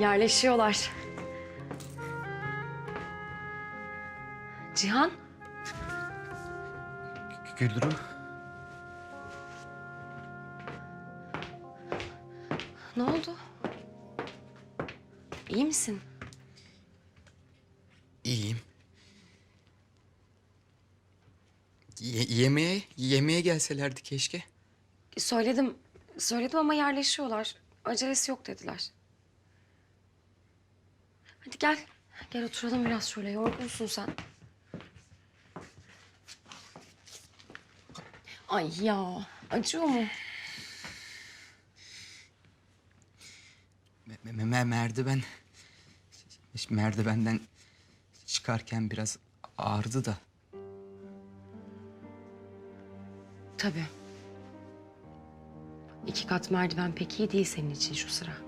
Yerleşiyorlar. Cihan, Güldürü. ne oldu? İyi misin? İyiyim. Ye- yemeğe, yemeğe gelselerdi keşke. Söyledim, söyledim ama yerleşiyorlar. Acelesi yok dediler. Hadi gel, gel oturalım biraz şöyle. Yorgunsun sen. Ay ya, acıyor mu? Me- me- me- merdiven... Merdivenden çıkarken biraz ağrıdı da. Tabii. İki kat merdiven pek iyi değil senin için şu sıra.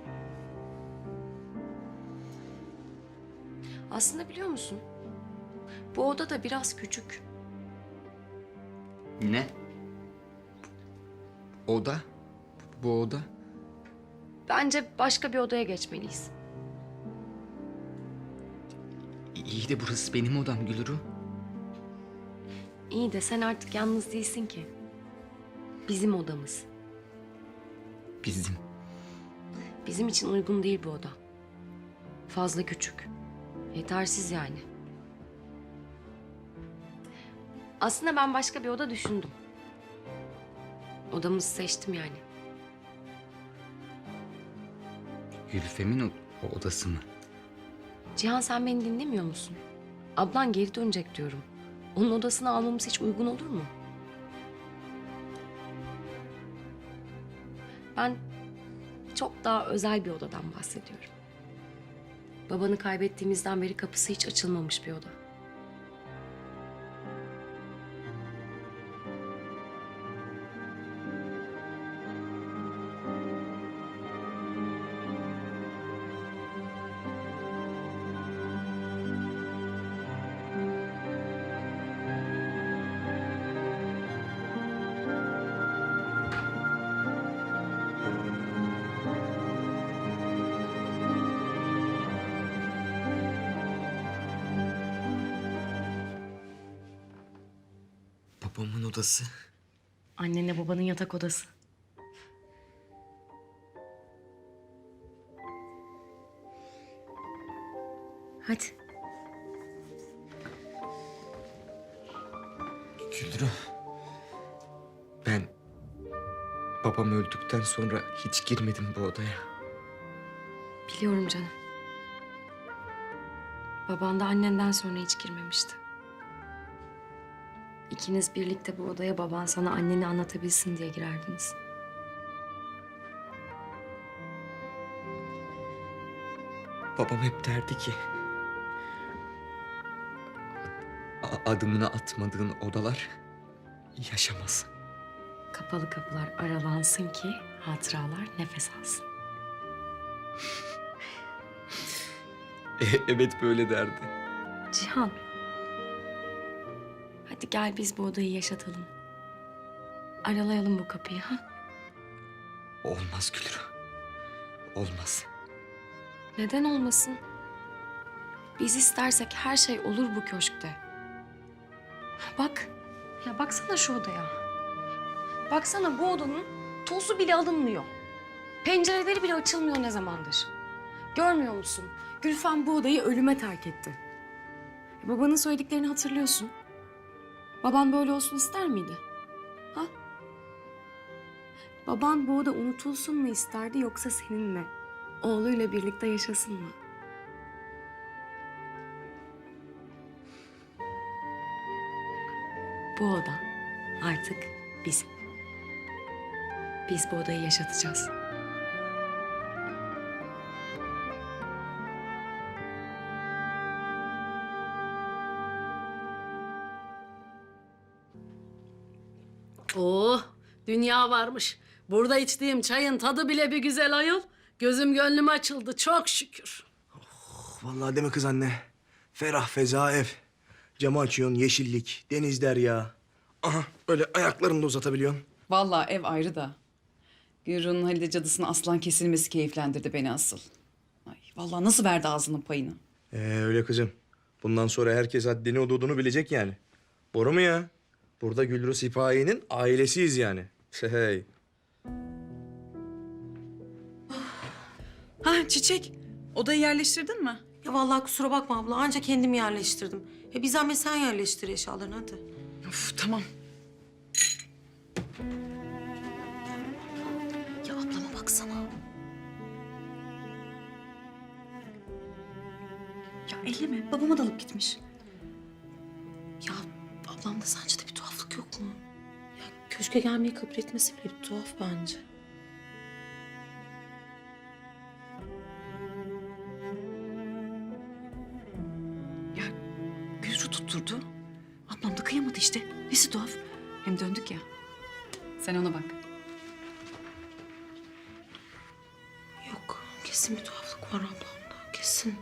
Aslında biliyor musun? Bu oda da biraz küçük. Ne? Oda? Bu oda? Bence başka bir odaya geçmeliyiz. İyi de burası benim odam Gülru. İyi de sen artık yalnız değilsin ki. Bizim odamız. Bizim. Bizim için uygun değil bu oda. Fazla küçük. Yetersiz yani. Aslında ben başka bir oda düşündüm. Odamızı seçtim yani. Gülfem'in o- o odası mı? Cihan sen beni dinlemiyor musun? Ablan geri dönecek diyorum. Onun odasını almamız hiç uygun olur mu? Ben çok daha özel bir odadan bahsediyorum. Babanı kaybettiğimizden beri kapısı hiç açılmamış bir oda. Babamın odası. Annenle babanın yatak odası. Hadi. Gülru. Ben babam öldükten sonra hiç girmedim bu odaya. Biliyorum canım. Baban da annenden sonra hiç girmemişti. İkiniz birlikte bu odaya baban sana anneni anlatabilsin diye girerdiniz. Babam hep derdi ki... "A- Adımını atmadığın odalar yaşamaz. Kapalı kapılar aralansın ki hatıralar nefes alsın. E, evet böyle derdi. Cihan. Hadi gel biz bu odayı yaşatalım. Aralayalım bu kapıyı ha? Olmaz Gülru. Olmaz. Neden olmasın? Biz istersek her şey olur bu köşkte. Bak, ya baksana şu odaya. Baksana bu odanın tozu bile alınmıyor. Pencereleri bile açılmıyor ne zamandır. Görmüyor musun? Gülfem bu odayı ölüme terk etti. Babanın söylediklerini hatırlıyorsun. Baban böyle olsun ister miydi? Ha? Baban bu oda unutulsun mu isterdi yoksa seninle? Oğluyla birlikte yaşasın mı? Bu oda artık bizim. Biz bu odayı yaşatacağız. Oh, dünya varmış. Burada içtiğim çayın tadı bile bir güzel ayol. Gözüm gönlüm açıldı çok şükür. Vallahi deme kız anne. Ferah feza ev. Camı açıyorsun yeşillik, deniz derya. Aha öyle ayaklarını da uzatabiliyorsun. Vallahi ev ayrı da. Gürun'un Halide cadısına aslan kesilmesi keyiflendirdi beni asıl. Ay. Vallahi nasıl verdi ağzının payını? Ee, öyle kızım. Bundan sonra herkes haddini hududunu bilecek yani. Boru mu ya? Burada Gülru Sipahi'nin ailesiyiz yani. Hey. Ha Çiçek, odayı yerleştirdin mi? Ya vallahi kusura bakma abla anca kendim yerleştirdim. E bir zahmet sen yerleştir eşyalarını hadi. Of tamam. Ya ablama baksana. Ya elleme, babama dalıp gitmiş. Ya ablamda sence de bir yok mu? Ya köşke gelmeyi kabul etmesi bile bir tuhaf bence. Ya Gülru tutturdu. Ablam da kıyamadı işte. Nesi tuhaf. Hem döndük ya. Sen ona bak. Yok kesin bir tuhaflık var ablamda kesin.